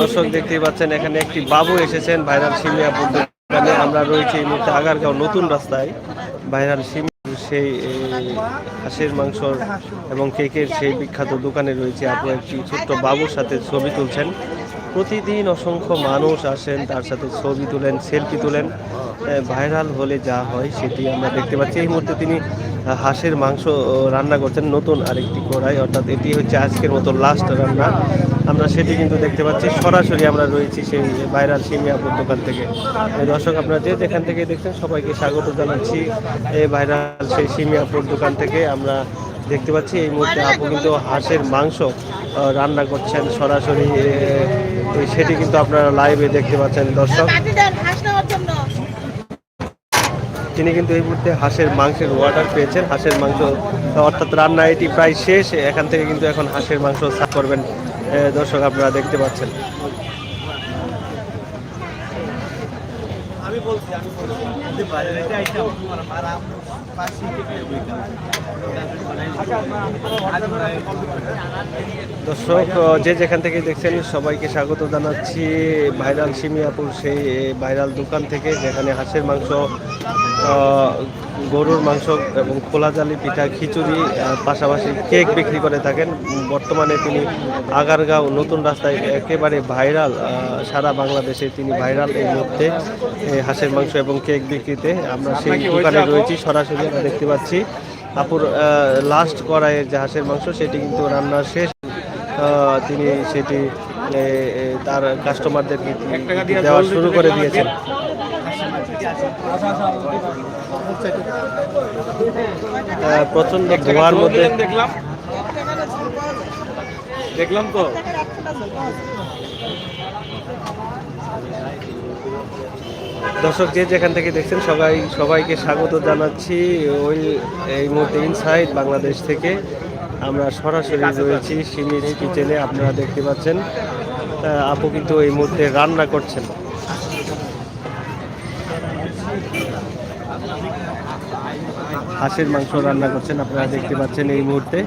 দর্শক দেখতেই পাচ্ছেন, এখানে একটি বাবু এসেছেন ভাইরাল সিমিয়া দোকানে আমরা রয়েছি এই মুহূর্তে আগারগাঁও নতুন রাস্তায়। ভাইরাল সিম সেই হাঁসের মাংসর এবং কেকের সেই বিখ্যাত দোকানে রয়েছে আপনি একটি ছোট্ট বাবুর সাথে ছবি তুলছেন। প্রতিদিন অসংখ্য মানুষ আসেন, তার সাথে ছবি তুলেন, সেলফি তুলেন। ভাইরাল হলে যা হয় সেটি আমরা দেখতে পাচ্ছি। এই মুহূর্তে তিনি হাঁসের মাংস রান্না করছেন নতুন আরেকটি কড়াই, অর্থাৎ এটি হচ্ছে আজকের মতো লাস্ট রান্না। আমরা সেটি কিন্তু দেখতে পাচ্ছি। সরাসরি আমরা রয়েছি সেই ভাইরাল সিমিয়াপুর দোকান থেকে। দর্শক আপনারা যে যেখান থেকে দেখছেন, সবাইকে স্বাগত জানাচ্ছি। এই ভাইরাল সেই সিমিয়াপুর দোকান থেকে আমরা দেখতে পাচ্ছি। এই মুহূর্তে আপু কিন্তু হাঁসের মাংস রান্না করছেন সরাসরি। সেটি কিন্তু আপনারা লাইভে দেখতে পাচ্ছেন দর্শক। তিনি কিন্তু এই মুহূর্তে হাঁসের মাংসের অর্ডার পেয়েছেন। হাঁসের মাংস, অর্থাৎ রান্না এটি প্রায় শেষ। এখান থেকে কিন্তু এখন হাঁসের মাংস সার্ভ করবেন দর্শক আপনারা দেখতে পাচ্ছেন। দর্শক আহ, যে যেখান থেকে দেখছেন সবাইকে স্বাগত জানাচ্ছি। ভাইরাল সিমিয়াপুর সেই ভাইরাল দোকান থেকে যেখানে হাঁসের মাংস গরুর মাংস এবং খোলা জালি, পিঠা, খিচুড়ি পাশাপাশি কেক বিক্রি করে থাকেন। বর্তমানে তিনি আগারগাঁও নতুন রাস্তায় একেবারে ভাইরাল সারা বাংলাদেশে তিনি ভাইরাল এই মুহূর্তে হাঁসের মাংস এবং কেক বিক্রিতে। আমরা সেই দোকানে রয়েছি, সরাসরি আমরা দেখতে পাচ্ছি। আপুর লাস্ট কড়াইয়ের যে হাঁসের মাংস, সেটি কিন্তু রান্না শেষ। তিনি সেটি তার কাস্টমারদেরকে দেওয়া শুরু করে দিয়েছেন। প্রচণ্ড ধোঁয়ার মধ্যে দেখলাম। দেখলাম তো। দর্শক যে যেখান থেকে দেখছেন সবাই সবাইকে স্বাগত জানাচ্ছি ওই এই মুহূর্তে ইনসাইড বাংলাদেশ থেকে। আমরা সরাসরি রয়েছি সিমিজ কিচেনে আপনারা দেখতে পাচ্ছেন। আপু কিন্তু এই মুহূর্তে রান্না করছেন। হাঁসের মাংস রান্না করছেন আপনারা দেখতে পাচ্ছেন এই মুহূর্তে।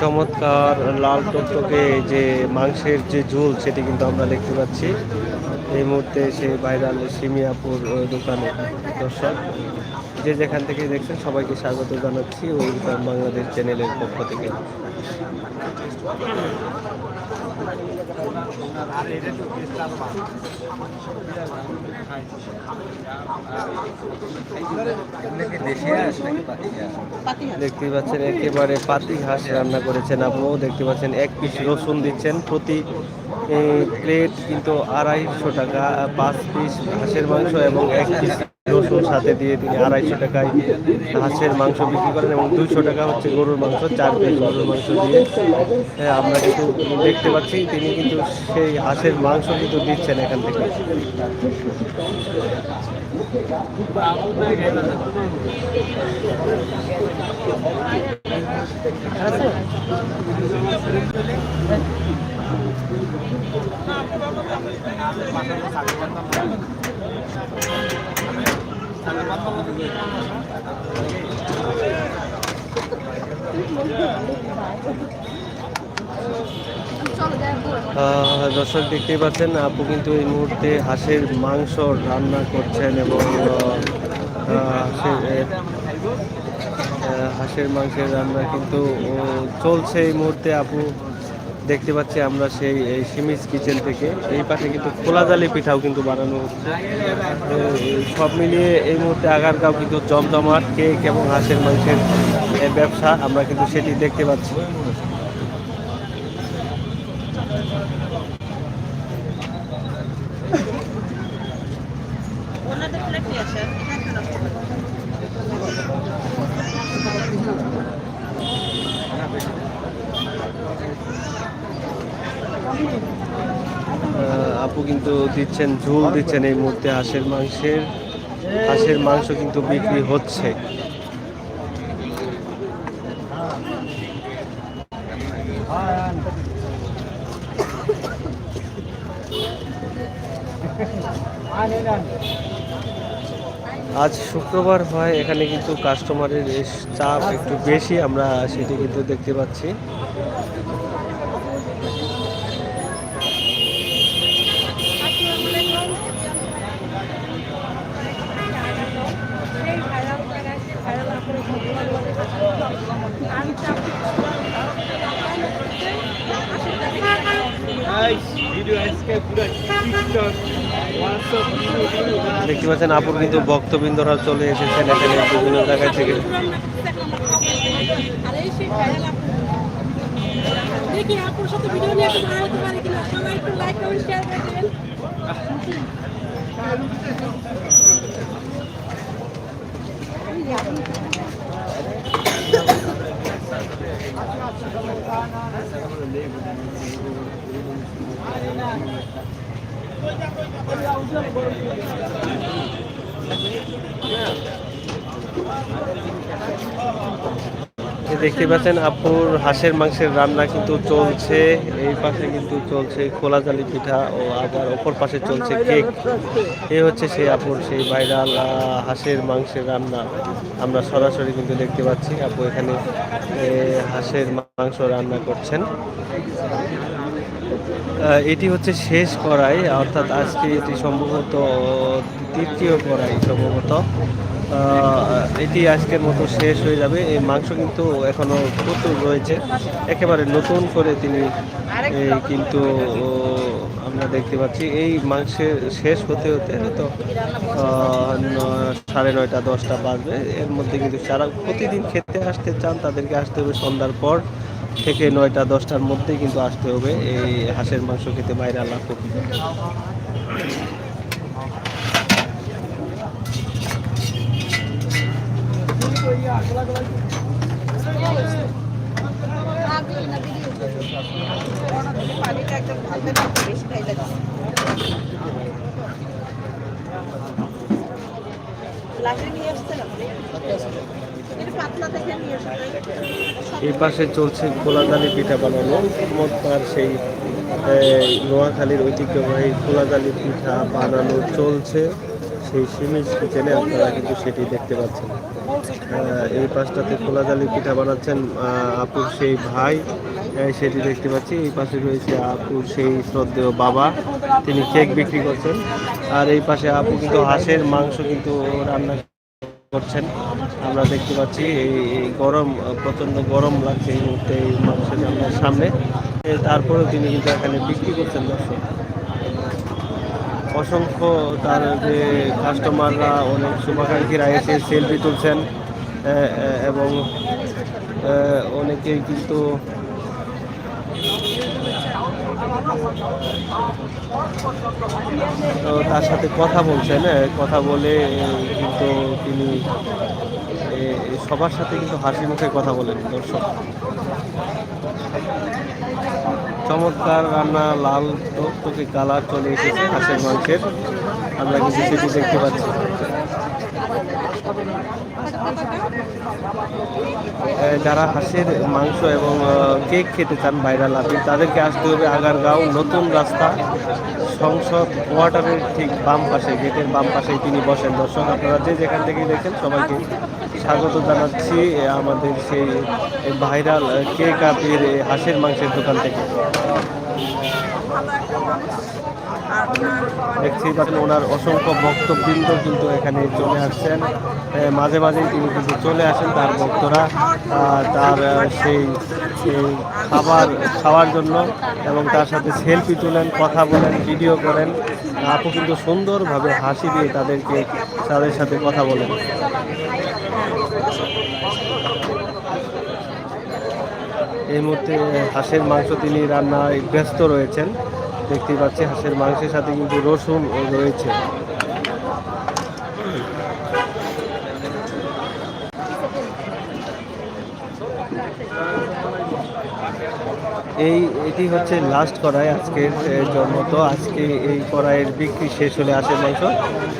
চমৎকার লাল টকটকে যে মাংসের যে ঝোল, সেটি কিন্তু আমরা দেখতে পাচ্ছি। এই মুহূর্তে সেই ভাইরাল সিমিয়াপুর দোকানে দর্শক। যে যেখান থেকে দেখছেন, সবাইকে স্বাগত জানাচ্ছি ওয়েলকাম বাংলাদেশ চ্যানেলের পক্ষ থেকে। দেখতে পাচ্ছেন, একেবারে পাতি হাঁস রান্না করেছেন আপনিও দেখতে পাচ্ছেন, এক পিস রসুন দিচ্ছেন প্রতি প্লেট কিন্তু আড়াইশো টাকা পাঁচ পিস হাঁসের মাংস এবং এক পিস রসুন সাথে দিয়ে তিনি আড়াইশো টাকায় হাঁসের মাংস বিক্রি করেন এবং দুইশো টাকা হচ্ছে গরুর মাংস চার পিস গরুর মাংস দিয়ে। আমরা কিন্তু দেখতে পাচ্ছি তিনি কিন্তু সেই হাঁসের মাংস কিন্তু দিচ্ছেন এখান থেকে। আহ, দর্শক দেখতেই পাচ্ছেন, আপু কিন্তু এই মুহূর্তে হাঁসের মাংস রান্না করছেন এবং হাঁসের হাঁসের মাংসের রান্না কিন্তু চলছে এই মুহূর্তে, আপু। দেখতে পাচ্ছি আমরা সেই সিমিজ কিচেন থেকে। এই পাশে কিন্তু খোলা জালি পিঠাও কিন্তু বানানো হচ্ছে। তো সব মিলিয়ে এই মুহূর্তে আগারগাঁও কিন্তু জমজমাট, কেক এবং হাঁসের মাংসের ব্যবসা আমরা কিন্তু সেটি দেখতে পাচ্ছি। দিচ্ছেন, ঝুল দিচ্ছেন এই মুহূর্তে হাঁসের মাংসের, হাঁসের মাংস কিন্তু বিক্রি হচ্ছে। আজ শুক্রবার হয়, এখানে কিন্তু কাস্টমারের চাপ একটু বেশি, আমরা সেটি কিন্তু দেখতে পাচ্ছি। দেখতে পাচ্ছেন, আপুর কিন্তু ভক্তবৃন্দরা চলে এসেছেন এখানে বিভিন্ন জায়গায় থেকে। দেখি আপুর সাথে ভিডিও নিয়ে একটু ভালো হতে পারে কিনা সবাই একটু লাইক শেয়ার করে দেবেন এই দেখতে পাচ্ছেন, আপুর হাঁসের মাংসের রান্না কিন্তু চলছে। এই পাশে কিন্তু চলছে খোলা জালি পিঠা ও আবার অপর পাশে চলছে কেক। এই হচ্ছে সেই আপুর সেই ভাইরাল হাঁসের মাংসের রান্না। আমরা সরাসরি কিন্তু দেখতে পাচ্ছি আপু এখানে হাঁসের মাংস রান্না করছেন। এটি হচ্ছে শেষ কড়াই, অর্থাৎ আজকে এটি সম্ভবত তৃতীয় কড়াই সম্ভবত। এটি আজকের মতো শেষ হয়ে যাবে। এই মাংস কিন্তু এখনও প্রচুর রয়েছে। একেবারে নতুন করে তিনি কিন্তু আমরা দেখতে পাচ্ছি। এই মাংসের শেষ হতে হতে হয়তো সাড়ে নয়টা, দশটা বাজবে। এর মধ্যে কিন্তু সারা প্রতিদিন খেতে আসতে চান, তাদেরকে আসতে হবে সন্ধ্যার পর থেকে নয়টা, দশটার মধ্যেই কিন্তু আসতে হবে। এই হাঁসের মাংস খেতে বাইরে আল্লাহ এই পাশে চলছে খোলাদালি পিঠা বানানো। চমৎকার সেই নোয়াখালীর ঐতিহ্যবাহী খোলাদালি পিঠা বানানো চলছে। সেই সিমিজ কিচেনে আপনারা কিন্তু সেটি দেখতে পাচ্ছেন। এই পাশটাতে খোলাদালি পিঠা বানাচ্ছেন আপুর সেই ভাই সেটি দেখতে পাচ্ছি। এই পাশে রয়েছে আপুর সেই শ্রদ্ধেয় বাবা, তিনি কেক বিক্রি করছেন। আর এই পাশে আপু কিন্তু হাঁসের মাংস কিন্তু রান্না করছেন। আমরা দেখতে পাচ্ছি, এই গরম প্রচণ্ড গরম লাগছে এই মুহূর্তে এই মাংসের রান্নার সামনে। তারপরেও তিনি কিন্তু এখানে বিক্রি করছেন, দর্শক। অসংখ্য তার যে কাস্টমাররা অনেক শুভাকাঙ্ক্ষীরা এসে সেলফি তুলছেন। এবং অনেকেই কিন্তু তো তার সাথে কথা বলছেন কথা বলে কিন্তু তিনি সবার সাথে কিন্তু হাসি মুখে কথা বলেন দর্শক। চমৎকার রান্না, লাল টকটকে কালার চলে এসেছে হাঁসের মাংসের। আমরা কিন্তু সেটি দেখতে পাচ্ছি। যারা হাঁসের মাংস এবং কেক খেতে চান ভাইরাল আপনি, তাদেরকে আসতে হবে আগারগাঁও নতুন রাস্তা, সংসদ কোয়ার্টারের ঠিক বাম পাশে, গেটের বাম পাশেই তিনি বসেন। দর্শক, আপনারা যে যেখান থেকে দেখেন সবাইকে স্বাগত জানাচ্ছি আমাদের সেই ভাইরাল কেক আপের হাঁসের মাংসের দোকান থেকে। দেখছি পাচ্ছেন ওনার অসংখ্য ভক্তবৃন্দ কিন্তু এখানে চলে আসছেন। মাঝে মাঝেই তিনি কিন্তু চলে আসেন তার ভক্তরা তার সেই সেই খাবার খাওয়ার জন্য এবং তার সাথে সেলফি তোলেন, কথা বলেন, ভিডিও করেন। আপু কিন্তু সুন্দরভাবে হাসি দিয়ে তাদেরকে, তাদের সাথে কথা বলেন। এই মুহূর্তে হাঁসের মাংস তিনি রান্নায় ব্যস্ত রয়েছেন। দেখতেই পাচ্ছি হাঁসের মাংসের সাথে কিন্তু রসুন রয়েছে। এই এটি হচ্ছে লাস্ট কড়াই আজকের এ, জন্য। তো আজকে এই কড়াইয়ের বিক্রি শেষ হলে আসে মাংস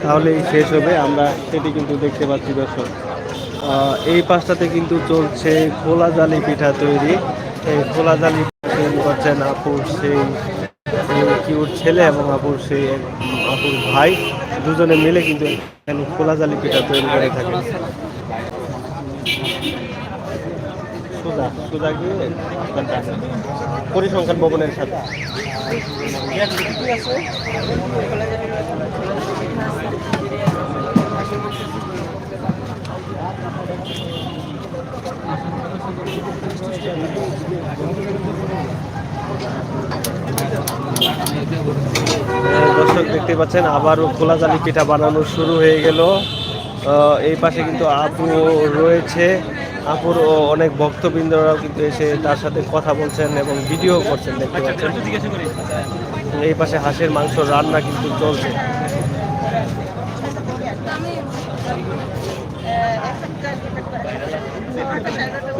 তাহলেই শেষ হবে আমরা সেটি কিন্তু দেখতে পাচ্ছি দর্শক। এই পাশটাতে কিন্তু চলছে খোলা জালি পিঠা তৈরি। এই খোলা জালি করছেন আপু সেই কিউর ছেলে এবং আপুর সেই আপুর ভাই দুজনে মিলে কিন্তু এখানে খোলা জালি পিঠা তৈরি করে থাকে পরিসংখ্যান ভবনের সাথে। আহ, দর্শক দেখতে পাচ্ছেন আবারও খোলা জালি পিঠা বানানো শুরু হয়ে গেল আহ, এই পাশে কিন্তু আপু রয়েছে আপুর অনেক ভক্তবৃন্দরাও কিন্তু এসে তার সাথে কথা বলছেন এবং ভিডিও করছেন দেখতে পাচ্ছেন এই পাশে হাঁসের মাংস রান্না কিন্তু চলছে এই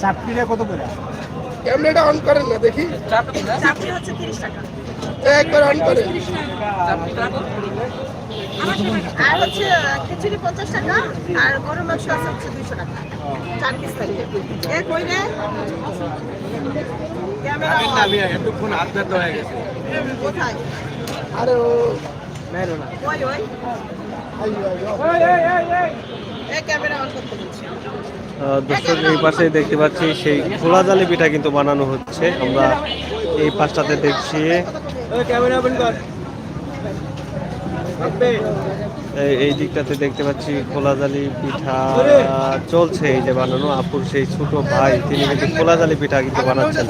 চাপটিটা কত করে? ক্যামেরাটা অন করেন না দেখি। চাপটি হচ্ছে তিরিশ টাকা। একবার অন করেন। আর হচ্ছে খিচুড়ি পঞ্চাশ টাকা আর গরুর মাংস আছে হচ্ছে দুইশো টাকা। চার পিস থাকবে। এ কইলে এতক্ষণ হাত হয়ে গেছে। কোথায়? আরে ও ওই ওই। এ ক্যামেরা অন করতে বলছি। আহ, দর্শক এই পাশে দেখতে পাচ্ছি সেই খোলা জালি পিঠা কিন্তু বানানো হচ্ছে। আমরা এই পাশটাতে দেখছি। ক্যামেরা এই- দিকটাতে দেখতে পাচ্ছি কোলাজালি পিঠা চলছে এই যে বানানো। আপুর সেই ছোট ভাই, তিনি কিন্তু কোলাজালি পিঠা কিন্তু বানাচ্ছেন।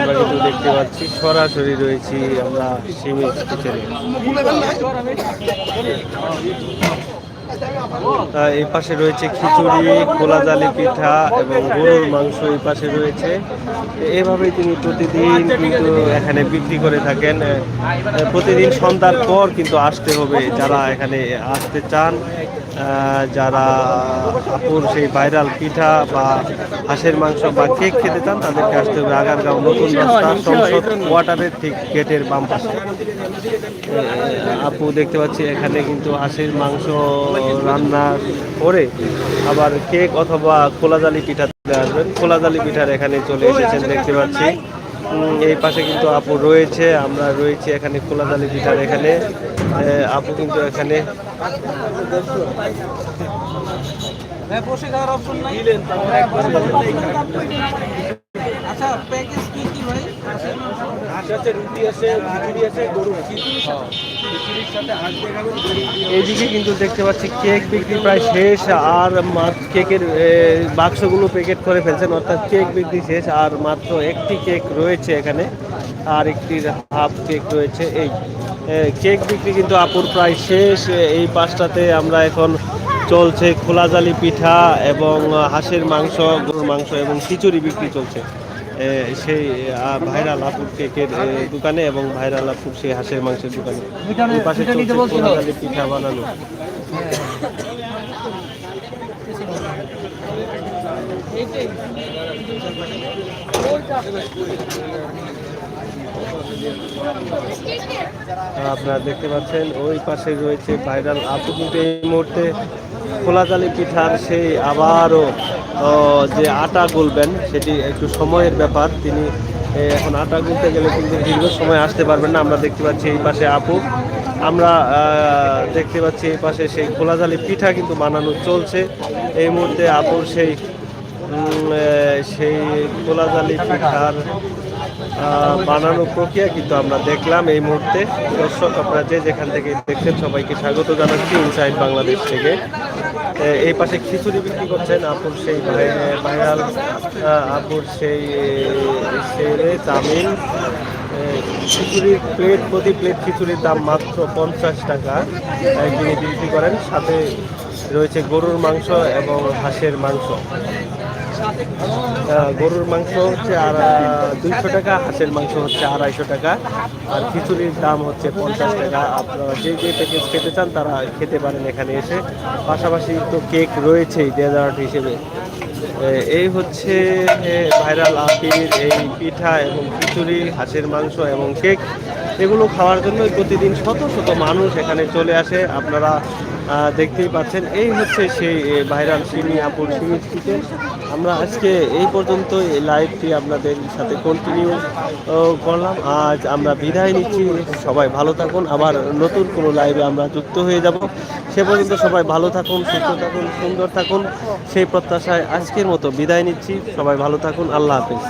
আমরা কিন্তু দেখতে পাচ্ছি, সরাসরি রয়েছি আমরা সিমেন্ট কিচেনে। এই পাশে রয়েছে খিচুড়ি, খোলা জালি পিঠা এবং গরুর মাংস এই পাশে রয়েছে। এভাবেই তিনি প্রতিদিন কিন্তু এখানে বিক্রি করে থাকেন। প্রতিদিন সন্ধ্যার পর কিন্তু আসতে হবে যারা এখানে আসতে চান। যারা আপুর সেই ভাইরাল পিঠা বা হাঁসের মাংস বা কেক খেতে চান, তাদেরকে আসতে হবে আগারগাঁও নতুন রাস্তা সংসদ ওয়াটারের ঠিক গেটের বাম পাশে। আপু দেখতে পাচ্ছি এখানে কিন্তু হাঁসের মাংস রান্না করে আবার কেক অথবা খোলাজালি পিঠা আসবেন। খোলাজালি পিঠার এখানে চলে এসেছেন, দেখতে পাচ্ছি। এই পাশে কিন্তু আপু রয়েছে, আমরা রয়েছি এখানে খোলাজালি পিঠার এখানে। আপু কিন্তু এখানে বসে খাওয়ার অপশন নাই। আচ্ছা প্যাকেজ কি কি ভাই? আছে রুটি আছে খিচুড়ি আছে গরু খিচুড়ির সাথে খিচুড়ির সাথে হাঁস দেখাবেন গরু দিয়ে এইদিকে কিন্তু দেখতে পাচ্ছি কেক বিক্রি প্রায় শেষ আর মাত্র কেকের বাক্সগুলো প্যাকেট করে ফেলছেন অর্থাৎ কেক বিক্রি শেষ আর মাত্র একটি কেক রয়েছে এখানে আর একটি হাফ কেক রয়েছে এই। কেক বিক্রি কিন্তু আপুর প্রায় শেষ। এই পাঁচটাতে আমরা এখন চলছে খোলাজালি পিঠা এবং হাঁসের মাংস গরুর মাংস এবং খিচুড়ি বিক্রি চলছে। সেই ভাইরাল আপুর কেকের দোকানে এবং ভাইরাল আপুর সেই হাঁসের মাংসের দোকানে। এই পাশে চলছে খোলাজালি পিঠা বানানো। আপনারা দেখতে পাচ্ছেন, ওই পাশে রয়েছে ভাইরাল আপু কিন্তু এই মুহূর্তে খোলাজালি পিঠার সেই আবারও যে আটা গুলবেন, সেটি একটু সময়ের ব্যাপার। তিনি এখন আটা গুলতে গেলে কিন্তু দীর্ঘ সময় আসতে পারবেন না। আমরা দেখতে পাচ্ছি এই পাশে আপু। আমরা দেখতে পাচ্ছি এই পাশে সেই খোলাজালি পিঠা কিন্তু বানানো চলছে। এই মুহূর্তে আপুর সেই সেই খোলাজালি পিঠার বানানোর প্রক্রিয়া কিন্তু আমরা দেখলাম এই মুহূর্তে। দর্শক আপনারা যে যেখান থেকে দেখছেন সবাইকে স্বাগত জানাচ্ছি ইনসাইড বাংলাদেশ থেকে। এই পাশে খিচুড়ি বিক্রি করছেন আপুর সেই ভাই- ভাইরাল আপুর সেই তামিল এ, খিচুড়ির প্লেট প্রতি প্লেট খিচুড়ির দাম মাত্র পঞ্চাশ টাকা। তিনি বিক্রি করেন সাথে রয়েছে গরুর মাংস এবং হাঁসের মাংস। গরুর মাংস হচ্ছে আর দুইশো টাকা, হাঁসের মাংস হচ্ছে আড়াইশো টাকা, আর খিচুড়ির দাম হচ্ছে পঞ্চাশ টাকা। আপনারা যে যে প্যাকেজ খেতে চান তারা খেতে পারেন এখানে এসে। পাশাপাশি তো কেক রয়েছেই ডেজার্ট হিসেবে। এই হচ্ছে ভাইরাল আপির এই পিঠা এবং খিচুড়ি, হাঁসের মাংস এবং কেক এগুলো খাওয়ার জন্য প্রতিদিন শত শত মানুষ এখানে চলে আসে। আপনারা দেখতেই পাচ্ছেন, এই হচ্ছে সেই ভাইরাল সিমি আপুর সিমি কিচেন আমরা আজকে এই পর্যন্ত এই লাইভটি আপনাদের সাথে কন্টিনিউ করলাম। আজ আমরা বিদায় নিচ্ছি। সবাই ভালো থাকুন। আবার নতুন কোনো লাইভে আমরা যুক্ত হয়ে যাব। সে পর্যন্ত সবাই ভালো থাকুন, সুস্থ থাকুন, সুন্দর থাকুন। সেই প্রত্যাশায় আজকের মতো বিদায় নিচ্ছি। সবাই ভালো থাকুন। আল্লাহ হাফিজ।